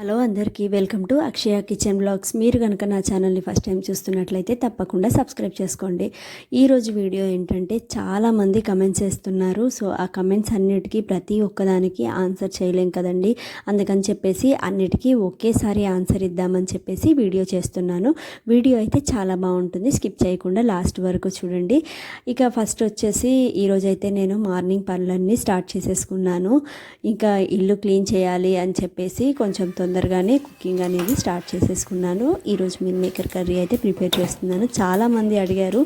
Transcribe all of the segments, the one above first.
Hello అందరికీ welcome to Akshaya kitchen blogs. మీరు కనుక నా ఛానల్ని ఫస్ట్ టైం చూస్తున్నట్లయితే తప్పకుండా సబ్స్క్రైబ్ చేసుకోండి. ఈరోజు వీడియో ఏంటంటే చాలామంది కమెంట్స్ చేస్తున్నారు సో ఆ కమెంట్స్ అన్నిటికీ ప్రతి ఒక్కదానికి ఆన్సర్ చేయలేం కదండి. అందుకని చెప్పేసి అన్నిటికీ ఒకేసారి ఆన్సర్ ఇద్దామని చెప్పేసి వీడియో చేస్తున్నాను. వీడియో అయితే చాలా బాగుంటుంది. స్కిప్ చేయకుండా లాస్ట్ వరకు చూడండి. ఇక ఫస్ట్ వచ్చేసి ఈరోజు అయితే నేను మార్నింగ్ పనులన్నీ స్టార్ట్ చేసేసుకున్నాను. ఇంకా ఇల్లు క్లీన్ చేయాలి అని చెప్పేసి కొంచెం తొందరగానే కుకింగ్ అనేది స్టార్ట్ చేసేసుకున్నాను. ఈరోజు మీల్ మేకర్ కర్రీ అయితే ప్రిపేర్ చేస్తున్నాను. చాలామంది అడిగారు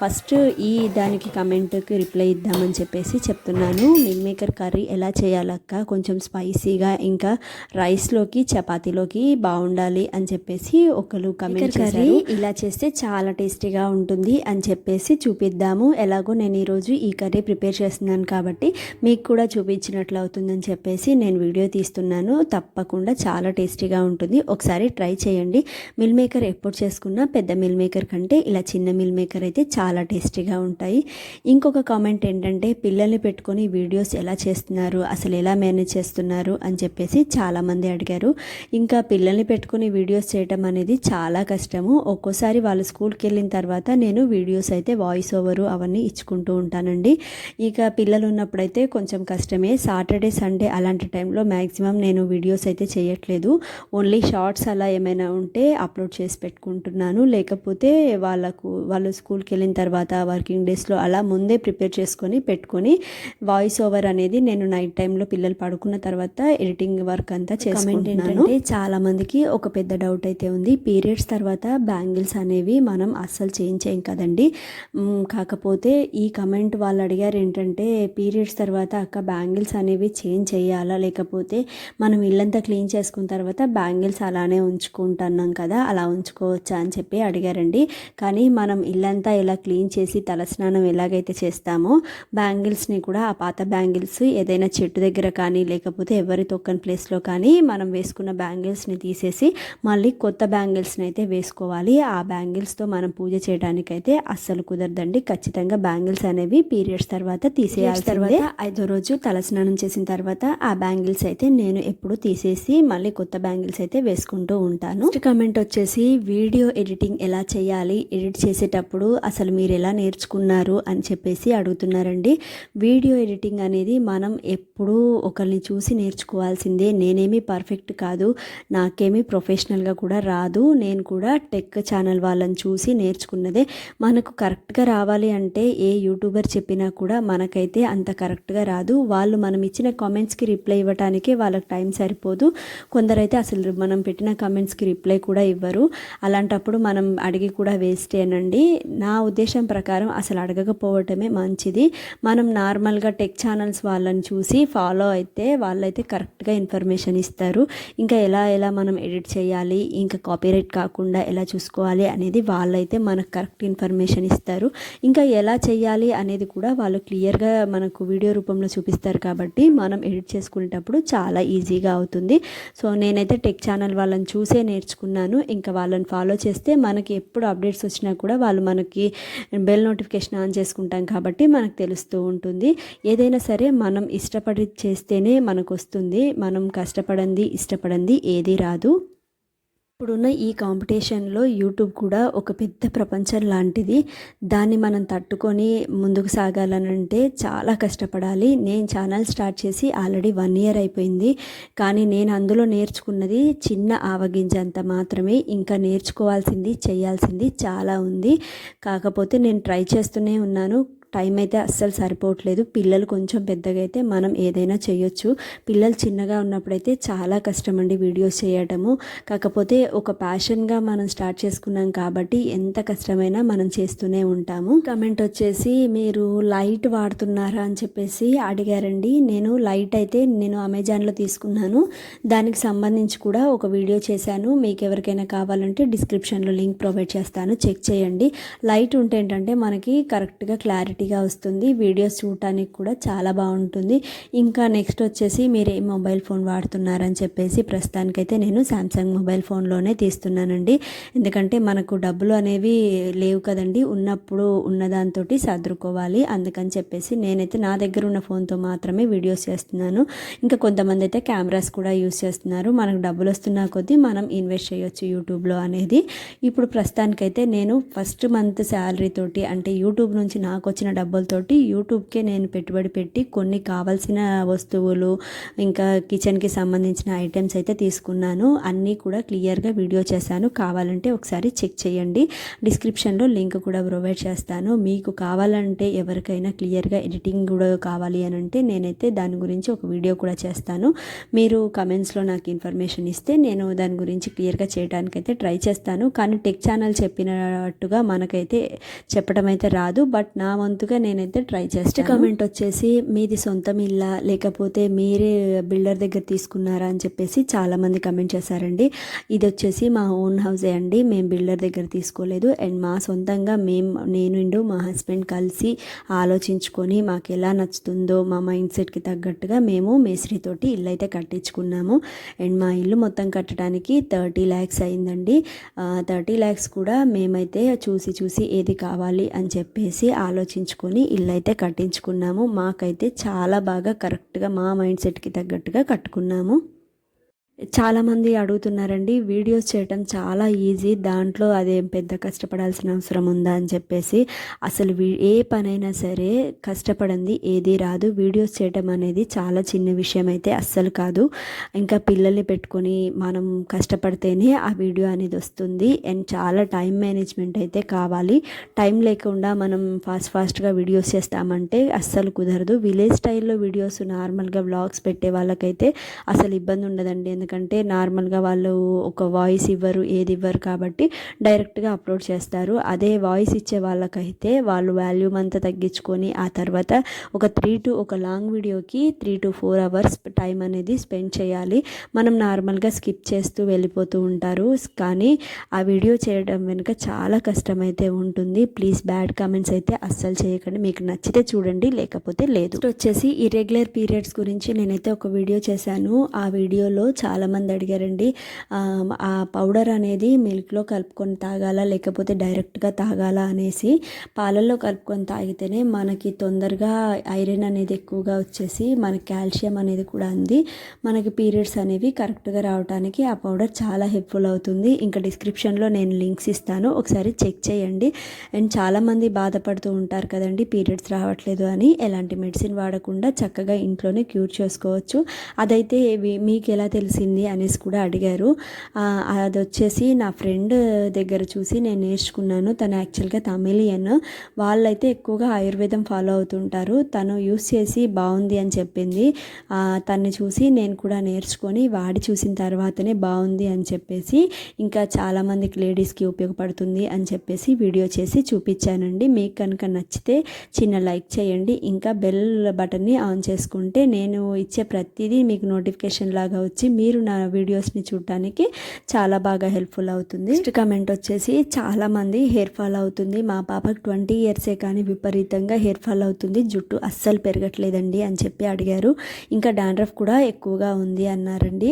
ఫస్ట్ ఈ దానికి కమెంట్కి రిప్లై ఇద్దామని చెప్పేసి చెప్తున్నాను. మిల్ మేకర్ కర్రీ ఎలా చేయాలక్క కొంచెం స్పైసీగా ఇంకా రైస్లోకి చపాతీలోకి బాగుండాలి అని చెప్పేసి ఒకరు కమెంట్ కర్రీ ఇలా చేస్తే చాలా టేస్టీగా ఉంటుంది అని చెప్పేసి చూపిద్దాము. ఎలాగో నేను ఈరోజు ఈ కర్రీ ప్రిపేర్ చేస్తున్నాను కాబట్టి మీకు కూడా చూపించినట్లు అవుతుందని చెప్పేసి నేను వీడియో తీస్తున్నాను. తప్పకుండా చాలా చాలా టేస్టీగా ఉంటుంది. ఒకసారి ట్రై చేయండి. మిల్ మేకర్ ఎప్పుడు చేసుకున్నా పెద్ద మిల్ మేకర్ కంటే ఇలా చిన్న మిల్ మేకర్ అయితే చాలా టేస్టీగా ఉంటాయి. ఇంకొక కామెంట్ ఏంటంటే పిల్లల్ని పెట్టుకొని వీడియోస్ ఎలా చేస్తున్నారు అసలు ఎలా మేనేజ్ చేస్తున్నారు అని చెప్పేసి చాలామంది అడిగారు. ఇంకా పిల్లల్ని పెట్టుకొని వీడియోస్ చేయటం అనేది చాలా కష్టము. ఒక్కోసారి వాళ్ళు స్కూల్కి వెళ్ళిన తర్వాత నేను వీడియోస్ అయితే వాయిస్ ఓవరు అవన్నీ ఇచ్చుకుంటూ ఉంటానండి. ఇక పిల్లలు ఉన్నప్పుడైతే కొంచెం కష్టమే. సాటర్డే సండే అలాంటి టైంలో మ్యాక్సిమం నేను వీడియోస్ అయితే చేయట్లేదు. ఓన్లీ షార్ట్స్ అలా ఏమైనా ఉంటే అప్లోడ్ చేసి పెట్టుకుంటున్నాను. లేకపోతే వాళ్ళకు వాళ్ళు స్కూల్కి వెళ్ళిన తర్వాత వర్కింగ్ డేస్లో అలా ముందే ప్రిపేర్ చేసుకొని పెట్టుకొని వాయిస్ ఓవర్ అనేది నేను నైట్ టైంలో పిల్లలు పడుకున్న తర్వాత ఎడిటింగ్ వర్క్ అంతా చేసుకుంటున్నాను. చాలా మందికి ఒక పెద్ద డౌట్ అయితే ఉంది. పీరియడ్స్ తర్వాత బ్యాంగిల్స్ అనేవి మనం అస్సలు చేంజ్ చేయం కదండి. కాకపోతే ఈ కమెంట్ వాళ్ళు అడిగారు ఏంటంటే పీరియడ్స్ తర్వాత అక్క బ్యాంగిల్స్ అనేవి చేంజ్ చేయాలా? లేకపోతే మనం ఇల్లంతా క్లీన్ చేసుకున్న తర్వాత బ్యాంగిల్స్ అలానే ఉంచుకుంటున్నాం కదా అలా ఉంచుకోవచ్చా అని చెప్పి అడిగారండి. కానీ మనం ఇల్లంతా ఎలా క్లీన్ చేసి తలస్నానం ఎలాగైతే చేస్తామో బ్యాంగిల్స్ని కూడా ఆ పాత బ్యాంగిల్స్ ఏదైనా చెట్టు దగ్గర కానీ లేకపోతే ఎవరి తొక్కని ప్లేస్లో కానీ మనం వేసుకున్న బ్యాంగిల్స్ని తీసేసి మళ్ళీ కొత్త బ్యాంగిల్స్ని అయితే వేసుకోవాలి. ఆ బ్యాంగిల్స్తో మనం పూజ చేయడానికైతే అస్సలు కుదరదండి. ఖచ్చితంగా బ్యాంగిల్స్ అనేవి పీరియడ్స్ తర్వాత తీసేయాలి తర్వాత ఐదో రోజు తలస్నానం చేసిన తర్వాత ఆ బ్యాంగిల్స్ అయితే నేను ఎప్పుడు తీసేసి మళ్ళీ కొత్త బ్యాంగిల్స్ అయితే వేసుకుంటూ ఉంటాను. నెక్స్ట్ కమెంట్ వచ్చేసి వీడియో ఎడిటింగ్ ఎలా చేయాలి? ఎడిట్ చేసేటప్పుడు అసలు మీరు ఎలా నేర్చుకున్నారు? అని చెప్పేసి అడుగుతున్నారండి. వీడియో ఎడిటింగ్ అనేది మనం ఎప్పుడూ ఒకరిని చూసి నేర్చుకోవాల్సిందే. నేనేమి పర్ఫెక్ట్ కాదు. నాకేమీ ప్రొఫెషనల్గా కూడా రాదు. నేను కూడా టెక్ ఛానల్ వాళ్ళని చూసి నేర్చుకున్నదే. మనకు కరెక్ట్గా రావాలి అంటే ఏ యూట్యూబర్ చెప్పినా కూడా మనకైతే అంత కరెక్ట్గా రాదు. వాళ్ళు మనం ఇచ్చిన కామెంట్స్కి రిప్లై ఇవ్వటానికి వాళ్ళకి టైం సరిపోదు. కొందరైతే అసలు మనం పెట్టిన కమెంట్స్కి రిప్లై కూడా ఇవ్వరు. అలాంటప్పుడు మనం అడిగి కూడా వేస్టేనండి నా ఉద్దేశం ప్రకారం అసలు అడగకపోవటమే మంచిది. మనం నార్మల్గా టెక్ ఛానల్స్ వాళ్ళని చూసి ఫాలో అయితే వాళ్ళైతే కరెక్ట్గా ఇన్ఫర్మేషన్ ఇస్తారు. ఇంకా ఎలా ఎలా మనం ఎడిట్ చేయాలి? ఇంకా కాపీరైట్ కాకుండా ఎలా చూసుకోవాలి అనేది వాళ్ళైతే మనకు కరెక్ట్ ఇన్ఫర్మేషన్ ఇస్తారు. ఇంకా ఎలా చేయాలి అనేది కూడా వాళ్ళు క్లియర్గా మనకు వీడియో రూపంలో చూపిస్తారు కాబట్టి మనం ఎడిట్ చేసుకునేటప్పుడు చాలా ఈజీగా అవుతుంది. సో నేనైతే టెక్ ఛానల్ వాళ్ళని చూసే నేర్చుకున్నాను. ఇంకా వాళ్ళని ఫాలో చేస్తే మనకి ఎప్పుడు అప్డేట్స్ వచ్చినా కూడా వాళ్ళు మనకి బెల్ నోటిఫికేషన్ ఆన్ చేసుకుంటాం కాబట్టి మనకు తెలుస్తూ ఉంటుంది. ఏదైనా సరే మనం ఇష్టపడి చేస్తేనే మనకు వస్తుంది. మనం కష్టపడంది ఇష్టపడంది ఏది రాదు. ఇప్పుడున్న ఈ కాంపిటీషన్లో యూట్యూబ్ కూడా ఒక పెద్ద ప్రపంచం లాంటిది. దాన్ని మనం తట్టుకొని ముందుకు సాగాలనంటే చాలా కష్టపడాలి. నేను ఛానల్ స్టార్ట్ చేసి ఆల్రెడీ వన్ ఇయర్ అయిపోయింది. కానీ నేను అందులో నేర్చుకున్నది చిన్న ఆవగింజ అంత మాత్రమే. ఇంకా నేర్చుకోవాల్సింది చేయాల్సింది చాలా ఉంది. కాకపోతే నేను ట్రై చేస్తూనే ఉన్నాను. టైం అయితే అస్సలు సరిపోవట్లేదు. పిల్లలు కొంచెం పెద్దగా అయితే మనం ఏదైనా చేయొచ్చు పిల్లలు చిన్నగా ఉన్నప్పుడైతే చాలా కష్టం అండి వీడియోస్ చేయటము కాకపోతే ఒక ప్యాషన్గా మనం స్టార్ట్ చేసుకున్నాం కాబట్టి ఎంత కష్టమైనా మనం చేస్తూనే ఉంటాము. కమెంట్ వచ్చేసి మీరు లైట్ వాడుతున్నారా? అని చెప్పేసి అడిగారండి. నేను లైట్ అయితే నేను అమెజాన్లో తీసుకున్నాను. దానికి సంబంధించి కూడా ఒక వీడియో చేశాను. మీకు ఎవరికైనా కావాలంటే డిస్క్రిప్షన్లో లింక్ ప్రొవైడ్ చేస్తాను. చెక్ చేయండి. లైట్ ఉంటే ఏంటంటే మనకి కరెక్ట్గా క్లారిటీ క్లారిటీగా వస్తుంది. వీడియోస్ చూడటానికి కూడా చాలా బాగుంటుంది. ఇంకా నెక్స్ట్ వచ్చేసి మీరు ఏ మొబైల్ ఫోన్ వాడుతున్నారని చెప్పేసి ప్రస్తుతానికైతే నేను శాంసంగ్ మొబైల్ ఫోన్లోనే తీస్తున్నానండి. ఎందుకంటే మనకు డబ్బులు అనేవి లేవు కదండి. ఉన్నప్పుడు ఉన్నదాంతో సర్దుకోవాలి అందుకని చెప్పేసి నేనైతే నా దగ్గర ఉన్న ఫోన్తో మాత్రమే వీడియోస్ చేస్తున్నాను. ఇంకా కొంతమంది అయితే కెమెరాస్ కూడా యూస్ చేస్తున్నారు. మనకు డబ్బులు వస్తున్న కొద్దీ మనం ఇన్వెస్ట్ చేయొచ్చు యూట్యూబ్లో అనేది. ఇప్పుడు ప్రస్తుతానికైతే నేను ఫస్ట్ మంత్ శాలరీ తోటి అంటే యూట్యూబ్ నుంచి నాకు వచ్చిన డబ్బులతోటి యూట్యూబ్కే నేను పెట్టుబడి పెట్టి కొన్ని కావాల్సిన వస్తువులు ఇంకా కిచెన్కి సంబంధించిన ఐటమ్స్ అయితే తీసుకున్నాను. అన్నీ కూడా క్లియర్గా వీడియో చేశాను. కావాలంటే ఒకసారి చెక్ చేయండి. డిస్క్రిప్షన్లో లింక్ కూడా ప్రొవైడ్ చేస్తాను. మీకు కావాలంటే ఎవరికైనా క్లియర్గా ఎడిటింగ్ కూడా కావాలి అని అంటే నేనైతే దాని గురించి ఒక వీడియో కూడా చేస్తాను. మీరు కమెంట్స్లో నాకు ఇన్ఫర్మేషన్ ఇస్తే నేను దాని గురించి క్లియర్గా చేయడానికైతే ట్రై చేస్తాను. కానీ టెక్ ఛానల్ చెప్పినట్టుగా మనకైతే చెప్పడం అయితే రాదు. బట్ నా వంతుగా నేనైతే ట్రై చేస్తాను. కమెంట్ వచ్చేసి మీది సొంతం ఇల్లా? లేకపోతే మీరే బిల్డర్ దగ్గర తీసుకున్నారా? అని చెప్పేసి చాలామంది కమెంట్ చేశారండి. ఇది వచ్చేసి మా ఓన్ హౌసే అండి. మేము బిల్డర్ దగ్గర తీసుకోలేదు. అండ్ మా సొంతంగా మేము నేను మా హస్బెండ్ కలిసి ఆలోచించుకొని మాకు ఎలా నచ్చుతుందో మా మైండ్ సెట్కి తగ్గట్టుగా మేము మేస్త్రితోటి ఇల్లు అయితే కట్టించుకున్నాము. అండ్ మా ఇల్లు మొత్తం కట్టడానికి థర్టీ ల్యాక్స్ అయిందండి. థర్టీ ల్యాక్స్ కూడా మేమైతే చూసి చూసి ఏది కావాలి అని చెప్పేసి ఆలోచించుకొని ఇల్లు అయితే కట్టించుకున్నాము. మాకైతే చాలా బాగా కరెక్ట్గా మా మైండ్ సెట్కి తగ్గట్టుగా కట్టుకున్నాము. చాలామంది అడుగుతున్నారండి వీడియోస్ చేయటం చాలా ఈజీ దాంట్లో అదేం పెద్ద కష్టపడాల్సిన అవసరం ఉందా? అని చెప్పేసి. అసలు ఏ పనైనా సరే కష్టపడింది ఏది రాదు. వీడియోస్ చేయటం అనేది చాలా చిన్న విషయం అయితే అస్సలు కాదు. ఇంకా పిల్లల్ని పెట్టుకొని మనం కష్టపడితేనే ఆ వీడియో అనేది వస్తుంది. అండ్ చాలా టైం మేనేజ్మెంట్ అయితే కావాలి. టైం లేకుండా మనం ఫాస్ట్ ఫాస్ట్గా వీడియోస్ చేస్తామంటే అస్సలు కుదరదు. విలేజ్ స్టైల్లో వీడియోస్ నార్మల్గా వ్లాగ్స్ పెట్టే వాళ్ళకైతే అసలు ఇబ్బంది ఉండదండి. ఎందుకంటే నార్మల్గా వాళ్ళు ఒక వాయిస్ ఇవ్వరు ఏది ఇవ్వరు కాబట్టి డైరెక్ట్గా అప్లోడ్ చేస్తారు. అదే వాయిస్ ఇచ్చే వాళ్ళకైతే వాళ్ళు వాల్యూమ్ అంతా తగ్గించుకొని ఆ తర్వాత ఒక త్రీ టు ఒక లాంగ్ వీడియోకి three to four hours time అనేది స్పెండ్ చేయాలి. మనం నార్మల్గా స్కిప్ చేస్తూ వెళ్ళిపోతూ ఉంటారు. కానీ ఆ వీడియో చేయడం వెనుక చాలా కష్టమైతే ఉంటుంది. ప్లీజ్ బ్యాడ్ కామెంట్స్ అయితే అస్సలు చేయకండి. మీకు నచ్చితే చూడండి లేకపోతే లేదు. వచ్చేసి ఇర్రెగ్యులర్ పీరియడ్స్ గురించి నేనైతే ఒక వీడియో చేశాను. ఆ వీడియోలో చాలా చాలామంది అడిగారండి ఆ పౌడర్ అనేది మిల్క్లో కలుపుకొని తాగాల లేకపోతే డైరెక్ట్గా తాగాల అనేసి పాలల్లో కలుపుకొని తాగితేనే మనకి తొందరగా ఐరన్ అనేది ఎక్కువగా వచ్చేసి మనకి కాల్షియం అనేది కూడా అంది. మనకి పీరియడ్స్ అనేవి కరెక్ట్గా రావడానికి ఆ పౌడర్ చాలా హెల్ప్ఫుల్ అవుతుంది. ఇంకా డిస్క్రిప్షన్లో నేను లింక్స్ ఇస్తాను ఒకసారి చెక్ చేయండి. అండ్ చాలామంది బాధపడుతూ ఉంటారు కదండి పీరియడ్స్ రావట్లేదు అని. ఎలాంటి మెడిసిన్ వాడకుండా చక్కగా ఇంట్లోనే క్యూర్ చేసుకోవచ్చు. అదైతే మీకు ఎలా తెలిసి వచ్చింది అనేసి కూడా అడిగారు. అది వచ్చేసి నా ఫ్రెండ్ దగ్గర చూసి నేను నేర్చుకున్నాను. తను యాక్చువల్గా తమిళియన్. వాళ్ళైతే ఎక్కువగా ఆయుర్వేదం ఫాలో అవుతుంటారు. తను యూస్ చేసి బాగుంది అని చెప్పింది. తన్ని చూసి నేను కూడా నేర్చుకొని వాడి చూసిన తర్వాతనే బాగుంది అని చెప్పేసి ఇంకా చాలామందికి లేడీస్కి ఉపయోగపడుతుంది అని చెప్పేసి వీడియో చేసి చూపించానండి. మీకు కనుక నచ్చితే చిన్న లైక్ చేయండి. ఇంకా బెల్ బటన్ని ఆన్ చేసుకుంటే నేను ఇచ్చే ప్రతిదీ మీకు నోటిఫికేషన్ లాగా వచ్చి మీరు మీరు నా వీడియోస్ని చూడటానికి చాలా బాగా హెల్ప్ఫుల్ అవుతుంది. నెక్స్ట్ కమెంట్ వచ్చేసి చాలామంది హెయిర్ ఫాల్ అవుతుంది. మా పాపకు ట్వంటీ ఇయర్సే కానీ విపరీతంగా హెయిర్ ఫాల్ అవుతుంది. జుట్టు అస్సలు పెరగట్లేదండి అని చెప్పి అడిగారు. ఇంకా డాండ్రఫ్ కూడా ఎక్కువగా ఉంది అన్నారండి.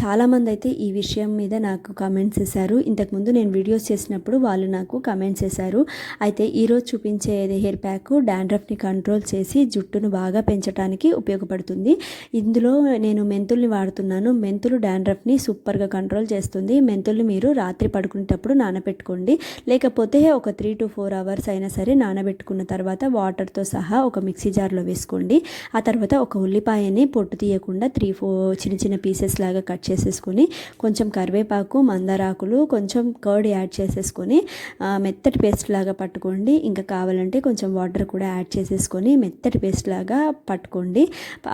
చాలామంది అయితే ఈ విషయం మీద నాకు కమెంట్స్ చేశారు ఇంతకుముందు నేను వీడియోస్ చేసినప్పుడు వాళ్ళు నాకు కమెంట్స్ చేశారు అయితే ఈరోజు చూపించేది హెయిర్ ప్యాక్ డాండ్రఫ్ని కంట్రోల్ చేసి జుట్టును బాగా పెంచడానికి ఉపయోగపడుతుంది. ఇందులో నేను మెంతుల్ని వాడుతున్నాను. మెంతు మెంతులు డాండ్రఫ్ని సూపర్గా కంట్రోల్ చేస్తుంది. మెంతులు మీరు రాత్రి పడుకునేటప్పుడు నానబెట్టుకోండి. లేకపోతే ఒక త్రీ టు ఫోర్ అవర్స్ అయినా సరే నానబెట్టుకున్న తర్వాత వాటర్తో సహా ఒక మిక్సీ జార్లో వేసుకోండి. ఆ తర్వాత ఒక ఉల్లిపాయని పొట్టు తీయకుండా త్రీ ఫోర్ చిన్న చిన్న పీసెస్ లాగా కట్ చేసేసుకొని కొంచెం కరివేపాకు మందారాకులు కొంచెం కర్డ్ యాడ్ చేసేసుకొని మెత్తటి పేస్ట్ లాగా పట్టుకోండి. ఇంకా కావాలంటే కొంచెం వాటర్ కూడా యాడ్ చేసేసుకొని మెత్తటి పేస్ట్ లాగా పట్టుకోండి.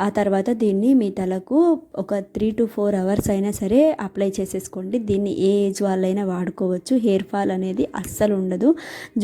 ఆ తర్వాత దీన్ని మీ తలకు ఒక త్రీ టు ఫోర్ అవర్స్ అయినా సరే అప్లై చేసేసుకోండి. దీన్ని ఏ ఏజ్ వాళ్ళైనా వాడుకోవచ్చు. హెయిర్ ఫాల్ అనేది అస్సలు ఉండదు.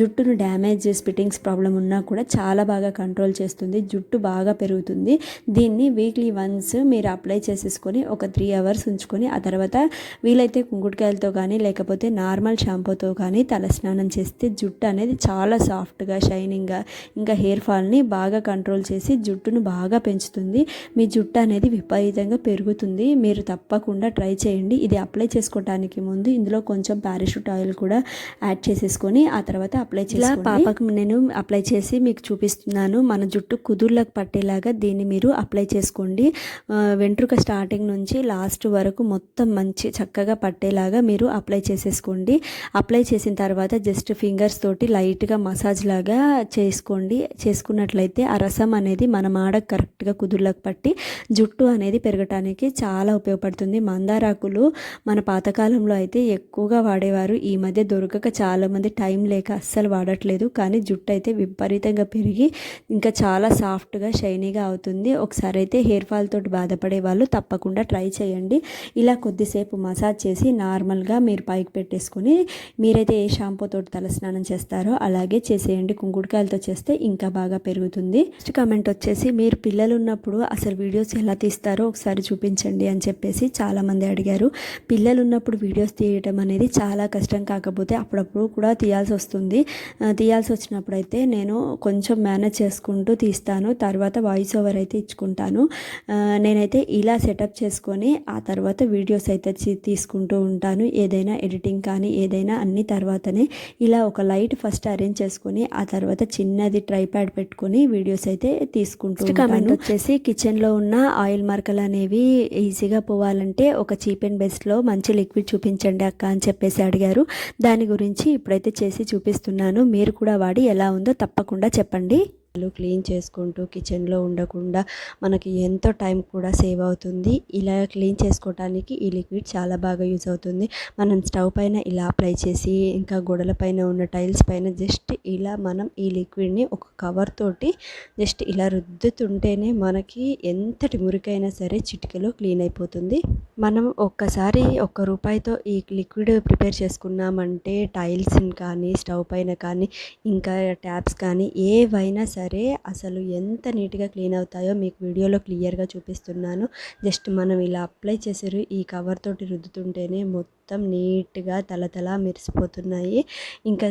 జుట్టును డ్యామేజ్ స్పిట్టింగ్స్ ప్రాబ్లం ఉన్నా కూడా చాలా బాగా కంట్రోల్ చేస్తుంది. జుట్టు బాగా పెరుగుతుంది. దీన్ని వీక్లీ వన్స్ మీరు అప్లై చేసేసుకొని ఒక త్రీ అవర్స్ ఉంచుకొని ఆ తర్వాత వీలైతే కుంకుడుకాయలతో కానీ లేకపోతే నార్మల్ షాంపూతో కానీ తలస్నానం చేస్తే జుట్టు అనేది చాలా సాఫ్ట్గా షైనింగ్గా ఇంకా హెయిర్ ఫాల్ని బాగా కంట్రోల్ చేసి జుట్టును బాగా పెంచుతుంది. మీ జుట్టు అనేది విపరీతంగా పెరుగుతుంది. మీరు తప్పకుండా ట్రై చేయండి. ఇది అప్లై చేసుకోవడానికి ముందు ఇందులో కొంచెం పారాషూట్ ఆయిల్ కూడా యాడ్ చేసేసుకొని ఆ తర్వాత అప్లై చేసి పాపకు నేను అప్లై చేసి మీకు చూపిస్తున్నాను. మన జుట్టు కుదుర్లకు పట్టేలాగా దీన్ని మీరు అప్లై చేసుకోండి. వెంట్రుక స్టార్టింగ్ నుంచి లాస్ట్ వరకు మొత్తం మంచి చక్కగా పట్టేలాగా మీరు అప్లై చేసేసుకోండి. అప్లై చేసిన తర్వాత జస్ట్ ఫింగర్స్ తోటి లైట్గా మసాజ్ లాగా చేసుకోండి. చేసుకున్నట్లయితే ఆ రసం అనేది మన మాడ కరెక్ట్గా కుదుర్లకు పట్టి జుట్టు అనేది పెరగటానికి చాలా ఉపయోగపడుతుంది. మందారాకులు మన పాతకాలంలో అయితే ఎక్కువగా వాడేవారు. ఈ మధ్య దొరకక చాలామంది టైం లేక అస్సలు వాడట్లేదు. కానీ జుట్టు అయితే విపరీతంగా పెరిగి ఇంకా చాలా సాఫ్ట్గా షైనీగా అవుతుంది. ఒకసారి అయితే హెయిర్ ఫాల్ తోటి బాధపడే వాళ్ళు తప్పకుండా ట్రై చేయండి. ఇలా కొద్దిసేపు మసాజ్ చేసి నార్మల్గా మీరు పైకి పెట్టేసుకొని మీరైతే ఏ షాంపూ తోటి తలస్నానం చేస్తారో అలాగే చేసేయండి. కుంకుడుకాయలతో చేస్తే ఇంకా బాగా పెరుగుతుంది. నెక్స్ట్ కమెంట్ వచ్చేసి మీరు పిల్లలు ఉన్నప్పుడు అసలు వీడియోస్ ఎలా తీస్తారో ఒకసారి చూపించండి అని చెప్పేసి చాలామంది అడిగారు. పిల్లలు ఉన్నప్పుడు వీడియోస్ తీయటం అనేది చాలా కష్టం కాకపోతే అప్పుడప్పుడు కూడా తీయాల్సి వస్తుంది. తీయాల్సి వచ్చినప్పుడు అయితే నేను కొంచెం మేనేజ్ చేసుకుంటూ తీస్తాను. తర్వాత వాయిస్ ఓవర్ అయితే ఇచ్చుకుంటాను. నేనైతే ఇలా సెటప్ చేసుకొని ఆ తర్వాత వీడియోస్ అయితే తీసుకుంటూ ఉంటాను. ఏదైనా ఎడిటింగ్ కానీ ఏదైనా అన్ని తర్వాతనే ఇలా ఒక లైట్ ఫస్ట్ అరేంజ్ చేసుకొని ఆ తర్వాత చిన్నది ట్రైప్యాడ్ పెట్టుకొని వీడియోస్ అయితే తీసుకుంటూ కమెంట్ వచ్చేసి కిచెన్లో ఉన్న ఆయిల్ మరకలు అనేవి ఈజీగా పోవాలంటే ఒక చీప్ అండ్ బెస్ట్లో మంచి లిక్విడ్ చూపించండి అక్క అని చెప్పేసి అడిగారు. దాని గురించి ఇప్పుడైతే చేసి చూపిస్తున్నాను. మీరు కూడా వాడి ఎలా ఉందో తప్పకుండా చెప్పండి. క్లీన్ చేసుకుంటూ కిచెన్లో ఉండకుండా మనకి ఎంతో టైం కూడా సేవ్ అవుతుంది. ఇలా క్లీన్ చేసుకోవడానికి ఈ లిక్విడ్ చాలా బాగా యూజ్ అవుతుంది. మనం స్టవ్ పైన ఇలా అప్లై చేసి ఇంకా గోడల పైన ఉన్న టైల్స్ పైన జస్ట్ ఇలా మనం ఈ లిక్విడ్ని ఒక కవర్ తోటి జస్ట్ ఇలా రుద్దుతుంటేనే మనకి ఎంతటి మురికైనా సరే చిటికలో క్లీన్ అయిపోతుంది. మనం ఒక్కసారి ఒక్క రూపాయితో ఈ లిక్విడ్ ప్రిపేర్ చేసుకున్నామంటే టైల్స్ని కానీ స్టవ్ పైన కానీ ఇంకా ట్యాప్స్ కానీ ఏవైనా సరే సరే అసలు ఎంత నీట్గా క్లీన్ అవుతాయో మీకు వీడియోలో క్లియర్గా చూపిస్తున్నాను. జస్ట్ మనం ఇలా అప్లై చేసారు ఈ కవర్ తోటి రుద్దుతుంటేనే మొత్తం మొత్తం నీట్గా తలతల మెరిసిపోతున్నాయి. ఇంకా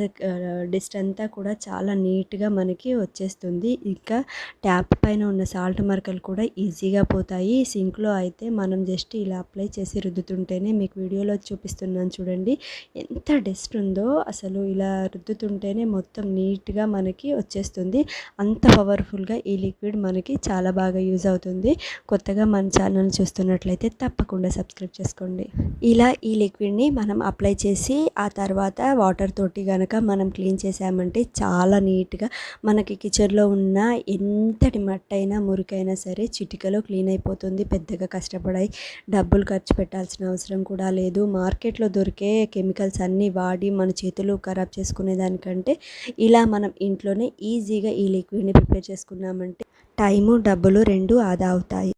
డిస్ట్ అంతా కూడా చాలా నీట్గా మనకి వచ్చేస్తుంది. ఇంకా ట్యాప్ పైన ఉన్న సాల్ట్ మరకలు కూడా ఈజీగా పోతాయి. సింక్లో అయితే మనం జస్ట్ ఇలా అప్లై చేసి రుద్దుతుంటేనే మీకు వీడియోలో చూపిస్తున్నాను చూడండి. ఎంత డస్ట్ ఉందో అసలు ఇలా రుద్దుతుంటేనే మొత్తం నీట్గా మనకి వచ్చేస్తుంది. అంత పవర్ఫుల్గా ఈ లిక్విడ్ మనకి చాలా బాగా యూజ్ అవుతుంది. కొత్తగా మన ఛానల్ చూస్తున్నట్లయితే తప్పకుండా సబ్స్క్రైబ్ చేసుకోండి. ఇలా ఈ లిక్విడ్ లిక్విడ్ని మనం అప్లై చేసి ఆ తర్వాత వాటర్ తోటి కనుక మనం క్లీన్ చేసామంటే చాలా నీట్గా మనకి కిచెన్లో ఉన్న ఎంతటి మట్టైనా మురికైనా సరే చిటికలో క్లీన్ అయిపోతుంది. పెద్దగా కష్టపడాయి. డబ్బులు ఖర్చు పెట్టాల్సిన అవసరం కూడా లేదు. మార్కెట్లో దొరికే కెమికల్స్ అన్నీ వాడి మన చేతులు ఖరాబ్ చేసుకునే దానికంటే ఇలా మనం ఇంట్లోనే ఈజీగా ఈ లిక్విడ్ని ప్రిపేర్ చేసుకున్నామంటే టైము డబ్బులు రెండు ఆదా అవుతాయి.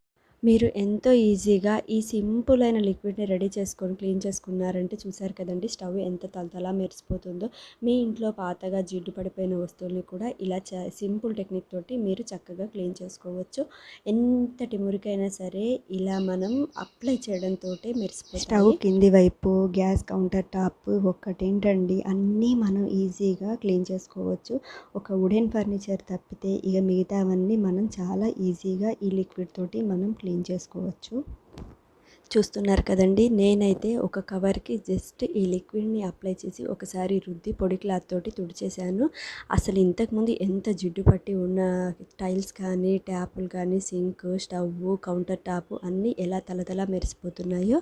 మీరు ఎంతో ఈజీగా ఈ సింపుల్ అయిన లిక్విడ్ని రెడీ చేసుకొని క్లీన్ చేసుకున్నారంటే చూసారు కదండి స్టవ్ ఎంత తలతలా మెరిసిపోతుందో. మీ ఇంట్లో పాతగా జిడ్డు పడిపోయిన వస్తువుల్ని కూడా ఇలా సింపుల్ టెక్నిక్ తోటి మీరు చక్కగా క్లీన్ చేసుకోవచ్చు. ఎంతటి మురికైనా సరే ఇలా మనం అప్లై చేయడంతో మెరిసిపోయి స్టవ్ కింది వైపు గ్యాస్ కౌంటర్ టాప్ ఒక్కటేంటండి అన్నీ మనం ఈజీగా క్లీన్ చేసుకోవచ్చు. ఒక వుడెన్ ఫర్నిచర్ తప్పితే ఇక మిగతావన్నీ మనం చాలా ఈజీగా ఈ లిక్విడ్ తోటి మనం క్లీన్ క్లీన్ చేసుకోవచ్చు. చూస్తున్నారు కదండి నేనైతే ఒక కవర్కి జస్ట్ ఈ లిక్విడ్ని అప్లై చేసి ఒకసారి రుద్ది పొడి క్లాత్ తోటి తుడిచేశాను. అసలు ఇంతకుముందు ఎంత జిడ్డు పట్టి ఉన్న టైల్స్ కానీ ట్యాపులు కానీ సింక్ స్టవ్ కౌంటర్ టాప్ అన్నీ ఎలా తలతల మెరిసిపోతున్నాయో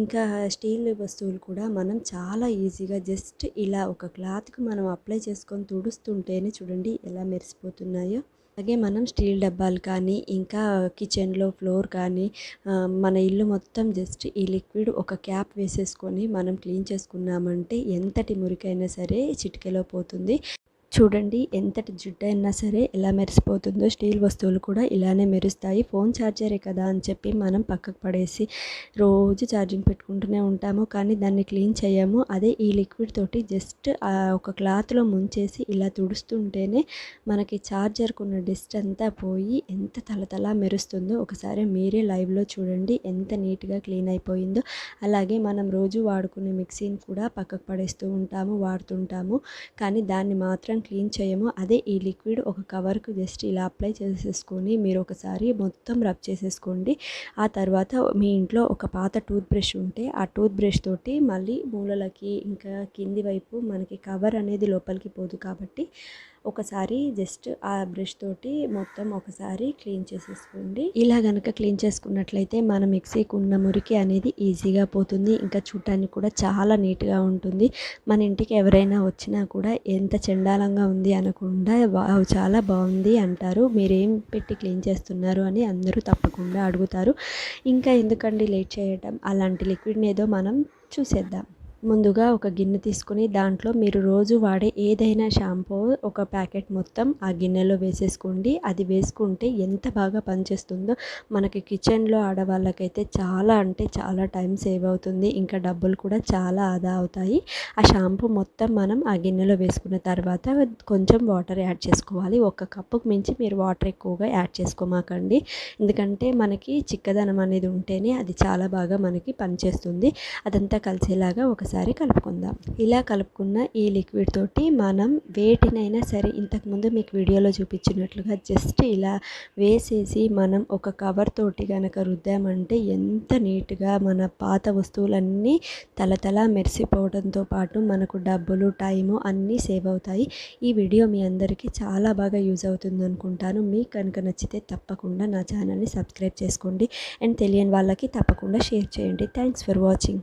ఇంకా స్టీల్ వస్తువులు కూడా మనం చాలా ఈజీగా జస్ట్ ఇలా ఒక క్లాత్కి మనం అప్లై చేసుకొని తుడుస్తుంటేనే చూడండి ఎలా మెరిసిపోతున్నాయో. అలాగే మనం స్టీల్ డబ్బాలు కానీ ఇంకా కిచెన్లో ఫ్లోర్ కానీ మన ఇల్లు మొత్తం జస్ట్ ఈ లిక్విడ్ ఒక క్యాప్ వేసేసుకొని మనం క్లీన్ చేసుకున్నామంటే ఎంతటి మురికైనా సరే చిటికెలో పోతుంది. చూడండి ఎంతటి జుట్టు అయినా సరే ఎలా మెరిసిపోతుందో స్టీల్ వస్తువులు కూడా ఇలానే మెరుస్తాయి. ఫోన్ ఛార్జరే కదా అని చెప్పి మనం పక్కకు పడేసి రోజు ఛార్జింగ్ పెట్టుకుంటూనే ఉంటాము. కానీ దాన్ని క్లీన్ చేయము. అదే ఈ లిక్విడ్ తోటి జస్ట్ ఒక క్లాత్లో ముంచేసి ఇలా తుడుస్తుంటేనే మనకి ఛార్జర్కు ఉన్న డస్ట్ అంతా పోయి ఎంత తలతల మెరుస్తుందో ఒకసారి మీరే లైవ్లో చూడండి ఎంత నీట్గా క్లీన్ అయిపోయిందో. అలాగే మనం రోజు వాడుకునే మిక్సీని కూడా పక్కకు పడేస్తూ ఉంటాము వాడుతుంటాము. కానీ దాన్ని మాత్రం క్లీన్ చేయము అదే ఈ లిక్విడ్ ఒక కవర్కు జస్ట్ ఇలా అప్లై చేసేసుకొని మీరు ఒకసారి మొత్తం రబ్ చేసేసుకోండి. ఆ తర్వాత మీ ఇంట్లో ఒక పాత టూత్ బ్రష్ ఉంటే ఆ టూత్ బ్రష్ తోటి మళ్ళీ మూలలకి ఇంకా కింది వైపు మనకి కవర్ అనేది లోపలికి పోదు కాబట్టి ఒకసారి జస్ట్ ఆ బ్రష్ తోటి మొత్తం ఒకసారి క్లీన్ చేసేసుకోండి. ఇలా కనుక క్లీన్ చేసుకున్నట్లయితే మన మిక్సీకి ఉన్న మురికి అనేది ఈజీగా పోతుంది. ఇంకా చూడటానికి కూడా చాలా నీట్గా ఉంటుంది. మన ఇంటికి ఎవరైనా వచ్చినా కూడా ఎంత చండాలంగా ఉంది అనకుండా చాలా బాగుంది అంటారు. మీరేం పెట్టి క్లీన్ చేస్తున్నారు అని అందరూ తప్పకుండా అడుగుతారు. ఇంకా ఎందుకండి లేట్ చేయటం? అలాంటి లిక్విడ్ని ఏదో మనం చూసేద్దాం. ముందుగా ఒక గిన్నె తీసుకుని దాంట్లో మీరు రోజు వాడే ఏదైనా షాంపూ ఒక ప్యాకెట్ మొత్తం ఆ గిన్నెలో వేసేసుకోండి. అది వేసుకుంటే ఎంత బాగా పనిచేస్తుందో మనకి కిచెన్లో ఆడవాళ్ళకైతే చాలా అంటే చాలా టైం సేవ్ అవుతుంది. ఇంకా డబ్బులు కూడా చాలా ఆదా అవుతాయి. ఆ షాంపూ మొత్తం మనం ఆ గిన్నెలో వేసుకున్న తర్వాత కొంచెం వాటర్ యాడ్ చేసుకోవాలి. ఒక కప్పుకు మించి మీరు వాటర్ ఎక్కువగా యాడ్ చేసుకోమాకండి. ఎందుకంటే మనకి చిక్కదనం అనేది ఉంటేనే అది చాలా బాగా మనకి పనిచేస్తుంది. అదంతా కలిసేలాగా ఒక ఒకసారి కలుపుకుందాం. ఇలా కలుపుకున్న ఈ లిక్విడ్ తోటి మనం వేటినైనా సరే ఇంతకుముందు మీకు వీడియోలో చూపించినట్లుగా జస్ట్ ఇలా వేసేసి మనం ఒక కవర్ తోటి కనుక రుద్దామంటే ఎంత నీట్గా మన పాత వస్తువులన్నీ తలతల మెరిసిపోవడంతో పాటు మనకు డబ్బులు టైము అన్నీ సేవ్ అవుతాయి. ఈ వీడియో మీ అందరికీ చాలా బాగా యూజ్ అవుతుంది అనుకుంటాను. మీకు కనుక నచ్చితే తప్పకుండా నా ఛానల్ని సబ్స్క్రైబ్ చేసుకోండి. అండ్ తెలియని వాళ్ళకి తప్పకుండా షేర్ చేయండి. Thanks for watching.